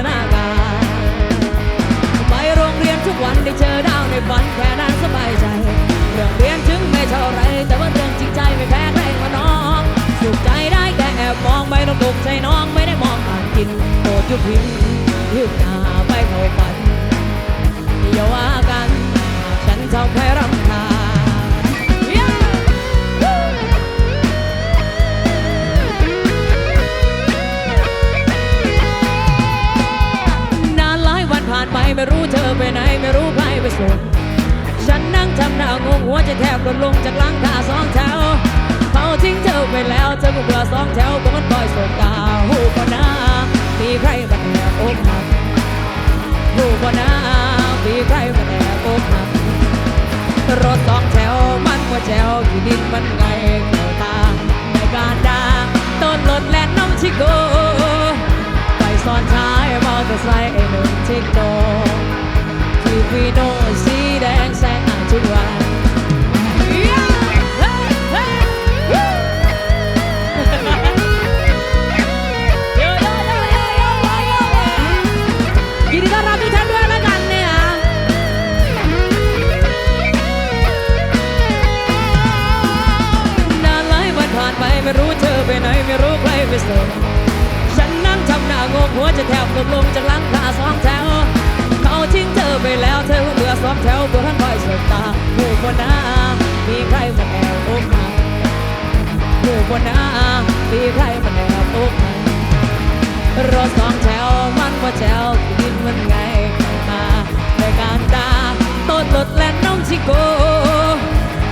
ตนาการไปโรงเรียนทุกวันได้เจอดาวในฝันแค่นั้นสบายใจ เรื่องเรียนถึงไม่เท่าไรแต่ว่าเรื่องจริงใจไม่แพ้ใครมาน้องสุขใจได้แค่แอบมองไม่ต้องตกใจน้องไม่ได้มองผ่านกินโปรดยุดพิมพ์ยืดหน้าไปเข้าฝันอย่าว่ากัน ฉันทำให้รำ ไม่รู้เธอไปไหน ไม่รู้ใครไปส่งฉันนั่งทำหน้างงหัวใจะแทบหล่นลงจากหลังคาสองแถวเขาทิ้งเธอไปแล้วเธอก็เบื่อสองแถวก็มันปล่อยส่งกาหูก็น่ามีใครมาแอบอกหักหูบ่นามีใครมาแอบอกหักรถสองแถวมันว่าแถวที่ดินมันไงเกี่ยวตาในการดาต้นรถแล่นน้ำชิโกไปซ้อนท้าย มอเตอร์ไซค์ไอ้หนุ่มชิโกทีวีโนสีแดงแสงอ่านทุกวันยินดีต้อนรับทุกท่านด้วยแล้วกันเนี่ยนานหลายวันผ่านไปไม่รู้เธอไปไหนไม่รู้ใครไปส่ง งงหัวจะแทบกลงจากหลังคาสองแถว เขาทิ้งเธอไปแล้วเธอเบื่อสองแถวเบื่อคอยสบตาผู้คนหน้ามีใครมาแอบอกหักผู้คนหน้ามีใครมาแอบอกหักรถสองแถวมันว่าแถวดินมันไงเข้ามาในการด่าต้นรถและน้องชิโก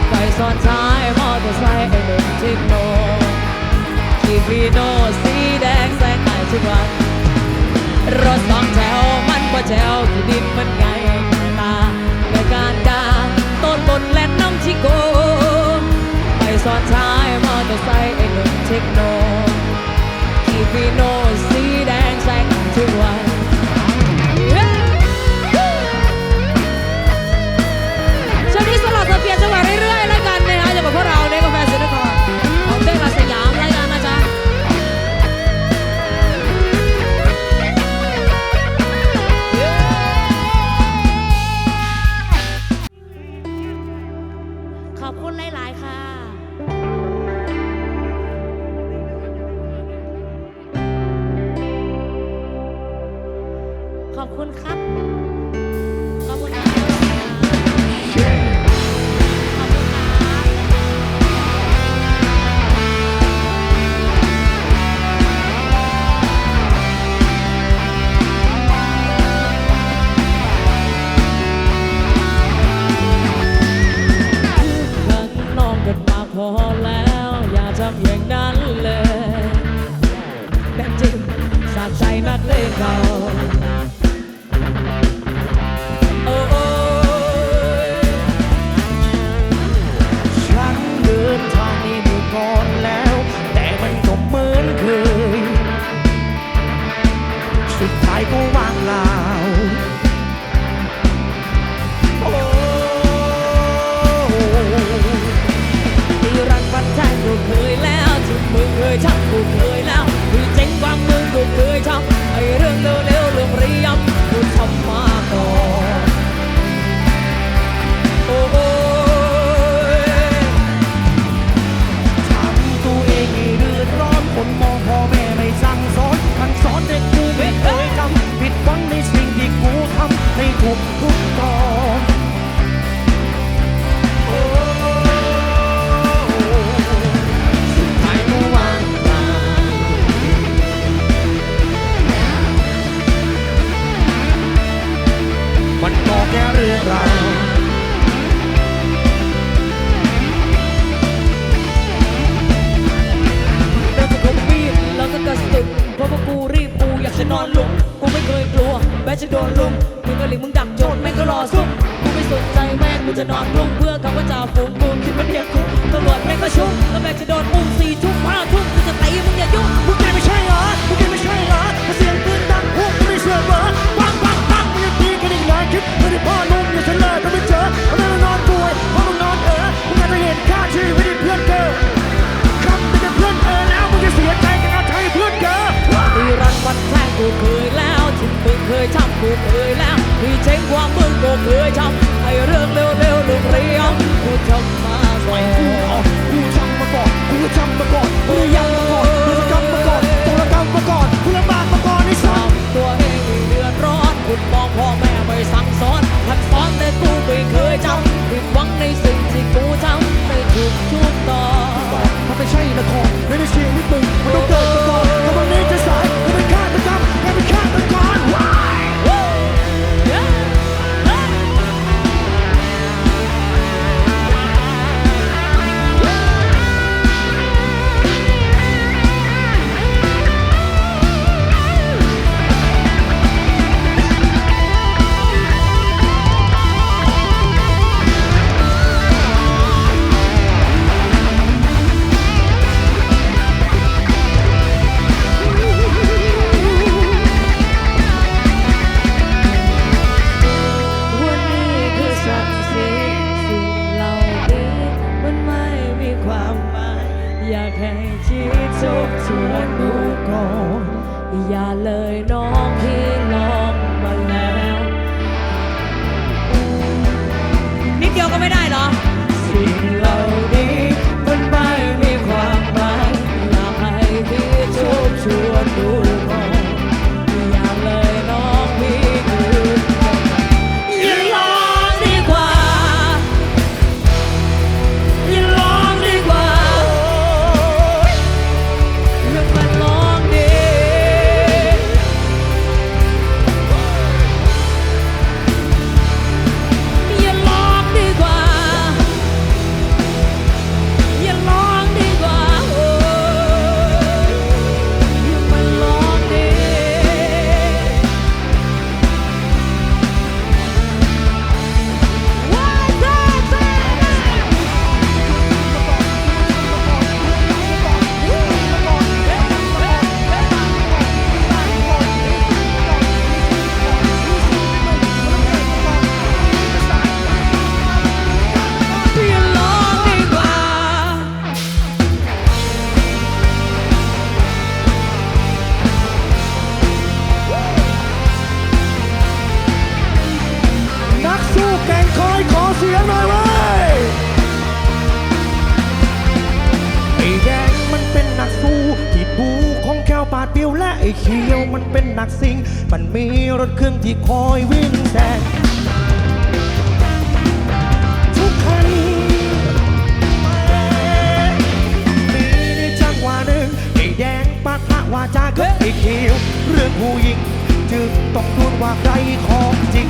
ไปซ้อนท้ายมอเตอร์ไซค์ไอ้หนุ่มชิโกคีวีโนสีแดงแสงไอทุกวัน รถสองแถวมันว่าแถวที่ดินมันไงตาในการด่าต้นบนและน้องชิโก ไปซ้อนท้ายมอเตอร์ไซค์ไอ้หนุ่มเทคโนกีฟีโนส ขอบคุณครับ ขอบคุณครับของกันมาพอแล้วอย่าทำอย่างนั้นเลยแน่จริงสะใจนักเลงเรา เคยละ ไอเขียวมันเป็นหนักสิง มันมีรถเครื่องที่คอยวิ่งแดงทุกคันมีในจังหวะหนึ่งไอแดงปะทะวาจากับไอ้เขียว เรื่องผู้หญิง จึงต้องดูว่าใครของจริง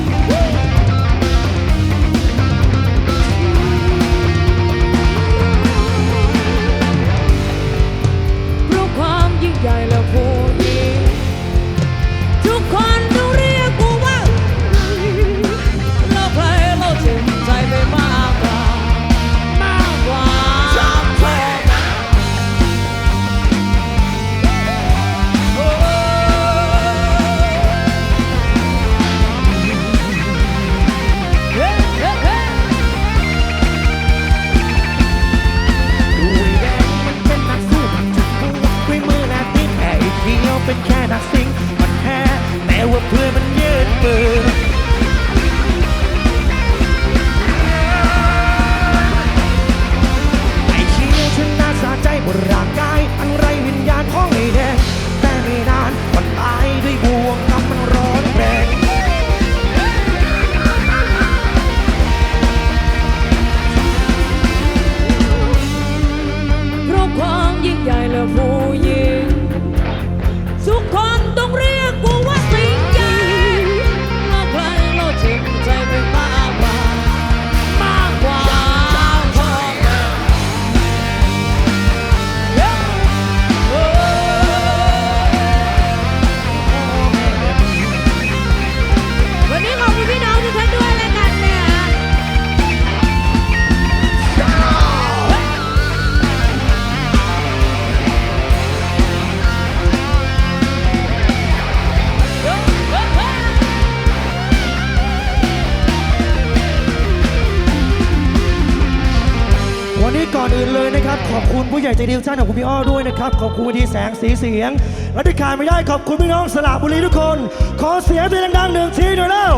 รู้ความยิ่งใหญ่แล้วผู้ ก่อนอื่นเลยนะครับ ขอบคุณผู้ใหญ่ใจดีทุกท่านขอบคุณพี่อ้อด้วยนะครับ ขอบคุณทีแสงสีเสียงและที่ขาดไม่ได้ขอบคุณพี่น้องสระบุรีทุกคน ขอเสียงเพลงดังๆหนึ่งทีหน่อยแล้ว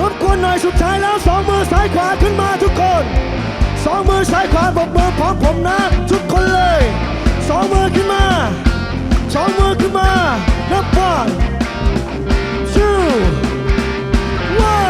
รบกวนหน่อยสุดท้ายแล้วสองมือซ้ายขวาขึ้นมาทุกคนสองมือซ้ายขวาบกมือพร้อมผมนะ ทุกคนเลยสองมือขึ้นมาสองมือขึ้นมานับ one two one